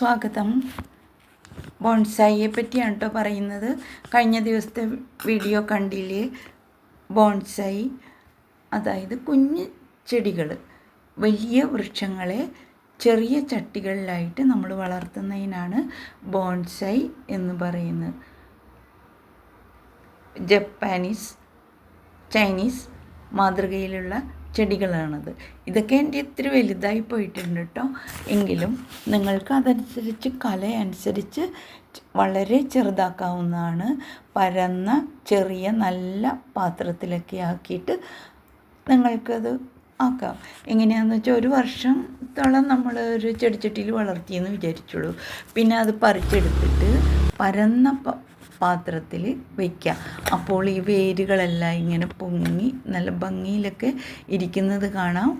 സ്വാഗതം. ബോൺസായിയെ പറ്റിയാണ് കേട്ടോ പറയുന്നത്. കഴിഞ്ഞ ദിവസത്തെ വീഡിയോ കണ്ടില്ലേ? ബോൺസായി. അതായത് കുഞ്ഞ് ചെടികൾ വലിയ വൃക്ഷങ്ങളെ ചെറിയ ചട്ടികളിലായിട്ട് നമ്മൾ വളർത്തുന്നതിനാണ് ബോൺസായി എന്ന് പറയുന്നത്. ജപ്പാനീസ് ചൈനീസ് മാതൃകയിലുള്ള ചെടികളാണത്. ഇതൊക്കെ എന്റെ ഇത്തിരി വലുതായി പോയിട്ടുണ്ട് കേട്ടോ എങ്കിലും നിങ്ങൾക്ക് അതനുസരിച്ച് കലയനുസരിച്ച് വളരെ ചെറുതാക്കാവുന്നതാണ്. പരന്ന ചെറിയ നല്ല പാത്രത്തിലൊക്കെ ആക്കിയിട്ട് നിങ്ങൾക്കത് ആക്കാം. എങ്ങനെയാണെന്ന് വെച്ചാൽ ഒരു വർഷത്തോളം നമ്മൾ ഒരു ചെടിച്ചട്ടിയിൽ വളർത്തിയെന്ന് വിചാരിച്ചുള്ളൂ. പിന്നെ അത് പറിച്ചെടുത്തിട്ട് പരന്ന പാത്രത്തിൽ വയ്ക്കുക അപ്പോൾ ഈ വേരുകളെല്ലാം ഇങ്ങനെ പൊങ്ങി നല്ല ഭംഗിയിലൊക്കെ ഇരിക്കുന്നത് കാണാം.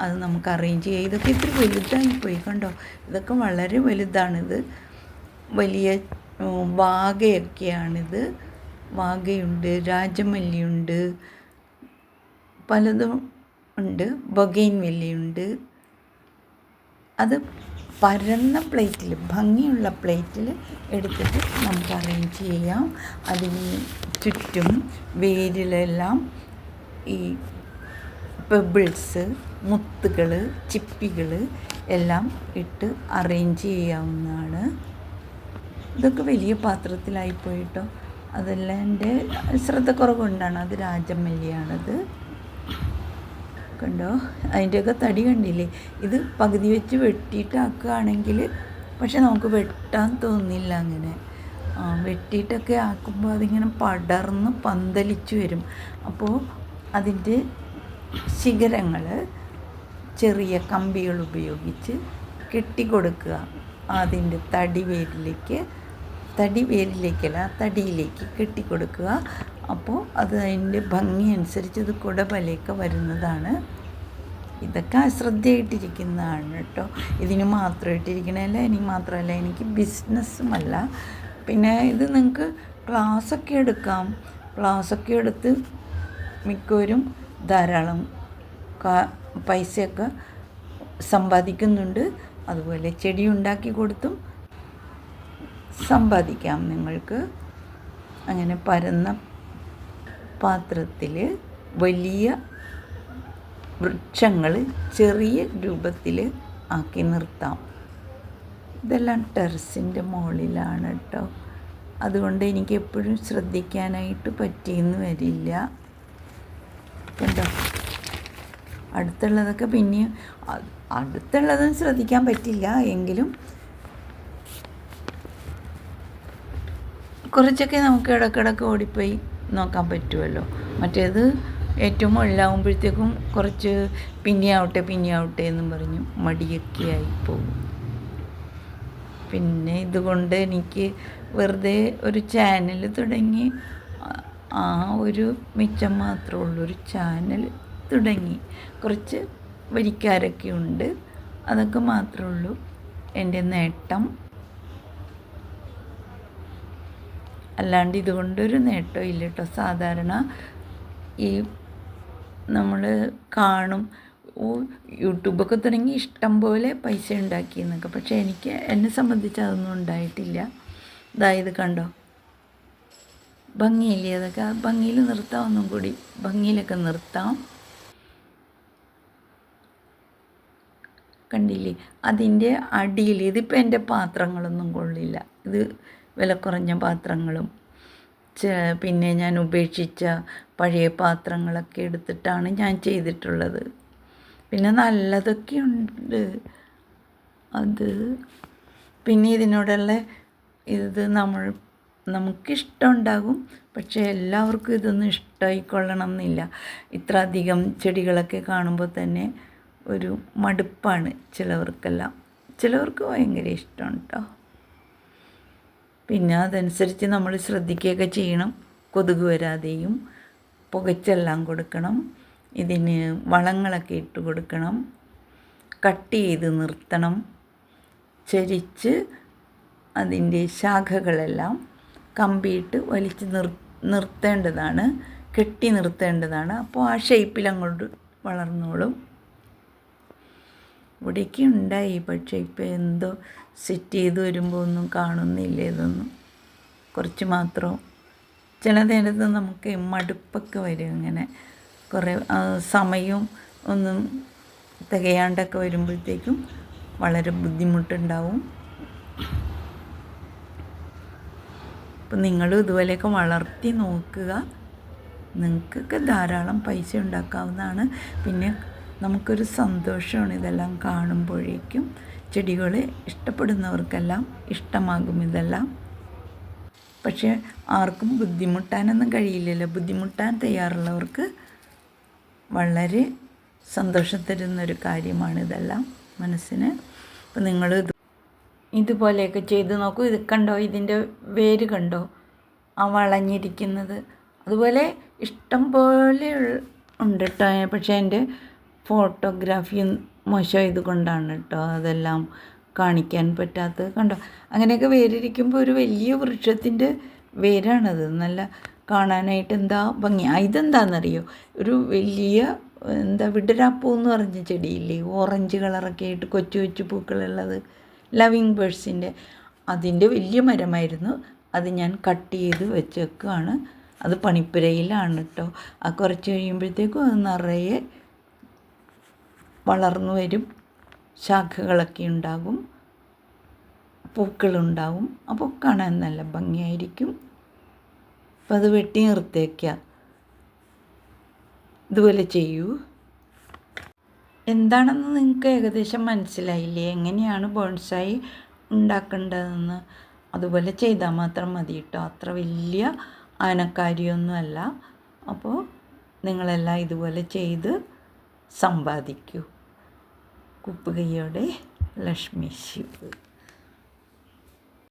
അത് നമുക്ക് അറേഞ്ച് ചെയ്യാം. ഇതൊക്കെ ഇത്തിരി വലുതായി പോയി കണ്ടോ? ഇതൊക്കെ വളരെ വലുതാണിത്. വലിയ വാഗയൊക്കെയാണിത്. വാഗയുണ്ട് രാജമല്ലിയുണ്ട് പലതും ഉണ്ട്. ബൊഗൈൻ വെല്ലിയുണ്ട് അത് പരന്ന പ്ലേറ്റിൽ ഭംഗിയുള്ള പ്ലേറ്റിൽ എടുത്തിട്ട് നമുക്ക് അറേഞ്ച് ചെയ്യാം. അതിന് ചുറ്റും വേരിലെല്ലാം ഈ പെബിൾസ് മുത്തുകൾ ചിപ്പികൾ എല്ലാം ഇട്ട് അറേഞ്ച് ചെയ്യാവുന്നതാണ്. ഇതൊക്കെ വലിയ പാത്രത്തിലായി പോയിട്ടോ. അതെല്ലാം എന്റെ ശ്രദ്ധക്കുറവ് കൊണ്ടാണ് അത് രാജമല്ലിയാണത് കണ്ടോ? അതിന്റെയൊക്കെ തടി കണ്ടില്ലേ? ഇത് പകുതി വെച്ച് വെട്ടിയിട്ടാക്കുകയാണെങ്കിൽ പക്ഷെ നമുക്ക് വെട്ടാൻ തോന്നില്ല അങ്ങനെ. വെട്ടിയിട്ടൊക്കെ ആക്കുമ്പോൾ അതിങ്ങനെ പടർന്ന് പന്തലിച്ചു വരും. അപ്പോൾ അതിന്റെ ശിഖരങ്ങൾ ചെറിയ കമ്പികൾ ഉപയോഗിച്ച് കെട്ടിക്കൊടുക്കുക. അതിന്റെ തടി വേരിലേക്ക് തടി വേരിലേക്കല്ല തടിയിലേക്ക് കെട്ടിക്കൊടുക്കുക. അപ്പോൾ അത് അതിന്റെ ഭംഗി അനുസരിച്ച് അത് കുടപലയൊക്കെ വരുന്നതാണ്. ഇതൊക്കെ അശ്രദ്ധയായിട്ടിരിക്കുന്നതാണ് കേട്ടോ. ഇതിന് മാത്രമായിട്ടിരിക്കണമല്ല ഇനി മാത്രമല്ല എനിക്ക് ബിസിനസ്സുമല്ല പിന്നെ ഇത് നിങ്ങൾക്ക് ക്ലാസ്സൊക്കെ എടുക്കാം. ക്ലാസ്സൊക്കെ എടുത്ത് മിക്കവരും ധാരാളം പൈസയൊക്കെ സമ്പാദിക്കുന്നുണ്ട്. അതുപോലെ ചെടി ഉണ്ടാക്കി കൊടുത്തും സമ്പാദിക്കാം നിങ്ങൾക്ക്. അങ്ങനെ പരന്ന പാത്രത്തിൽ വലിയ വൃക്ഷങ്ങൾ ചെറിയ രൂപത്തിൽ ആക്കി നിർത്താം. ഇതെല്ലാം ടെറസിന്റെ മുകളിലാണ് കേട്ടോ. അതുകൊണ്ട് എനിക്ക് എപ്പോഴും ശ്രദ്ധിക്കാനായിട്ട് പറ്റിയെന്ന് വരില്ല. കണ്ടോ? അടുത്തുള്ളതൊക്കെ പിന്നെ അടുത്തുള്ളതും ശ്രദ്ധിക്കാൻ പറ്റില്ല. എങ്കിലും കുറച്ചൊക്കെ നമുക്ക് ഇടക്കിടക്ക് ഓടിപ്പോയി നോക്കാൻ പറ്റുമല്ലോ മറ്റേത് ഏറ്റവും മുകളിലാവുമ്പോഴത്തേക്കും കുറച്ച് പിന്നെയാവട്ടെ പിന്നെയാവട്ടെ എന്നും പറഞ്ഞു മടിയൊക്കെ ആയി പോകും പിന്നെ ഇതുകൊണ്ട് എനിക്ക് വെറുതെ ഒരു ചാനൽ തുടങ്ങി ആ ഒരു മിച്ചം മാത്രമേ ഉള്ളൂ. ഒരു ചാനൽ തുടങ്ങി. കുറച്ച് വരിക്കാരൊക്കെ ഉണ്ട്. അതൊക്കെ മാത്രമേ ഉള്ളൂ. എന്റെ നേട്ടം. അല്ലാണ്ട് ഇതുകൊണ്ടൊരു നേട്ടം ഇല്ല കേട്ടോ സാധാരണ ഈ നമ്മൾ കാണും. യൂട്യൂബൊക്കെ തുടങ്ങി ഇഷ്ടം പോലെ പൈസ ഉണ്ടാക്കി എന്നൊക്കെ പക്ഷേ എനിക്ക് എന്നെ സംബന്ധിച്ച് അതൊന്നും ഉണ്ടായിട്ടില്ല. അതായത് കണ്ടോ? ഭംഗിയില്ലേ അതൊക്കെ? ഭംഗിയിൽ നിർത്താം ഒന്നും കൂടി. ഭംഗിയിലൊക്കെ നിർത്താം. കണ്ടില്ലേ? അതിന്റെ അടിയിൽ ഇതിപ്പോൾ എന്റെ പാത്രങ്ങളൊന്നും കൊള്ളില്ല. ഇത് വില കുറഞ്ഞ പാത്രങ്ങളും പിന്നെ ഞാൻ ഉപേക്ഷിച്ച പഴയ പാത്രങ്ങളൊക്കെ എടുത്തിട്ടാണ് ഞാൻ ചെയ്തിട്ടുള്ളത്. പിന്നെ നല്ലതൊക്കെ ഉണ്ട്. അത് പിന്നെ ഇതിനോടുള്ള ഇത് നമ്മൾ നമുക്കിഷ്ടമുണ്ടാകും. പക്ഷേ എല്ലാവർക്കും ഇതൊന്നും ഇഷ്ടമായിക്കൊള്ളണം എന്നില്ല ഇത്ര അധികം ചെടികളൊക്കെ കാണുമ്പോൾ തന്നെ ഒരു മടുപ്പാണ് ചിലവർക്കെല്ലാം. ചിലവർക്ക് ഭയങ്കര ഇഷ്ടമാണ് പിന്നെ അതനുസരിച്ച് നമ്മൾ ശ്രദ്ധിക്കുകയൊക്കെ ചെയ്യണം. കൊതുക് വരാതെയും പുകച്ചെല്ലാം കൊടുക്കണം. ഇതിന് വളങ്ങളൊക്കെ ഇട്ട് കൊടുക്കണം. കട്ട് ചെയ്ത് നിർത്തണം. ചരിച്ച് അതിന്റെ ശാഖകളെല്ലാം കമ്പിയിട്ട് വലിച്ച് നിർ നിർത്തേണ്ടതാണ്. കെട്ടി നിർത്തേണ്ടതാണ്. അപ്പോൾ ആ ഷേപ്പിൽ അങ്ങോട്ട് വളർന്നോളും. ഇവിടേക്ക് ഉണ്ടായി. പക്ഷേ ഇപ്പോൾ എന്തോ സെറ്റ് ചെയ്ത് വരുമ്പോൾ ഒന്നും കാണുന്നില്ല ഇതൊന്നും. കുറച്ച് മാത്രം. ചില നേരത്ത് നമുക്ക് മടുപ്പൊക്കെ വരും ഇങ്ങനെ. കുറേ സമയവും ഒന്നും തികയാണ്ടൊക്കെ വരുമ്പോഴത്തേക്കും വളരെ ബുദ്ധിമുട്ടുണ്ടാവും. അപ്പം നിങ്ങളും ഇതുപോലെയൊക്കെ വളർത്തി നോക്കുക. നിങ്ങൾക്കൊക്കെ ധാരാളം പൈസ ഉണ്ടാക്കാവുന്നതാണ്. പിന്നെ നമുക്കൊരു സന്തോഷമാണ് ഇതെല്ലാം കാണുമ്പോഴേക്കും. ചെടികൾ ഇഷ്ടപ്പെടുന്നവർക്കെല്ലാം ഇഷ്ടമാകും ഇതെല്ലാം. പക്ഷേ ആർക്കും ബുദ്ധിമുട്ടാനൊന്നും കഴിയില്ലല്ലോ. ബുദ്ധിമുട്ടാൻ തയ്യാറുള്ളവർക്ക് വളരെ സന്തോഷം തരുന്നൊരു കാര്യമാണ് ഇതെല്ലാം മനസ്സിന്. അപ്പം നിങ്ങൾ ഇത് ഇതുപോലെയൊക്കെ ചെയ്ത് നോക്കൂ. ഇത് കണ്ടോ? ഇതിന്റെ വേര് കണ്ടോ? ആ വളഞ്ഞിരിക്കുന്നത്. അതുപോലെ ഇഷ്ടം പോലെ ഉണ്ട് കേട്ടോ പക്ഷേ എന്റെ ഫോട്ടോഗ്രാഫി മോശമായത് കൊണ്ടാണ് കേട്ടോ അതെല്ലാം കാണിക്കാൻ പറ്റാത്തത്. കണ്ടോ? അങ്ങനെയൊക്കെ വേരിരിക്കുമ്പോൾ ഒരു വലിയ വൃക്ഷത്തിന്റെ വേരാണത്. നല്ല കാണാനായിട്ട് എന്താ ഭംഗി. ഇതെന്താണെന്നറിയോ ഒരു വലിയ എന്താ വിടരാപ്പൂ എന്ന് പറഞ്ഞ ചെടിയില്ലേ? ഓറഞ്ച് കളറൊക്കെ ആയിട്ട് കൊച്ചു കൊച്ചു പൂക്കളുള്ളത്. ലവിങ് ബേഴ്സിന്റെ അതിന്റെ വലിയ മരമായിരുന്നു. അത് ഞാൻ കട്ട് ചെയ്ത് വെച്ചേക്കാണ്. അത് പണിപ്പുരയിലാണ് കേട്ടോ ആ കുറച്ച് കഴിയുമ്പോഴത്തേക്കും അത് നിറയെ വളർന്നു വരും. ശാഖകളൊക്കെ ഉണ്ടാകും. പൂക്കളുണ്ടാവും. അപ്പോൾ കാണാൻ നല്ല ഭംഗിയായിരിക്കും. അപ്പം അത് വെട്ടി നിർത്തേക്കുക ഇതുപോലെ ചെയ്യൂ. എന്താണെന്ന് നിങ്ങൾക്ക് ഏകദേശം മനസ്സിലായില്ലേ? എങ്ങനെയാണ് ബോൺസായി ഉണ്ടാക്കേണ്ടതെന്ന്? അതുപോലെ ചെയ്താൽ മാത്രം മതി കേട്ടോ. അത്ര വലിയ ആനക്കാരിയൊന്നുമല്ല. അപ്പോൾ നിങ്ങളെല്ലാം ഇതുപോലെ ചെയ്ത് സമ്പാദിക്കൂ കുപ്പുകയോടെ ലക്ഷ്മി ശിവ്.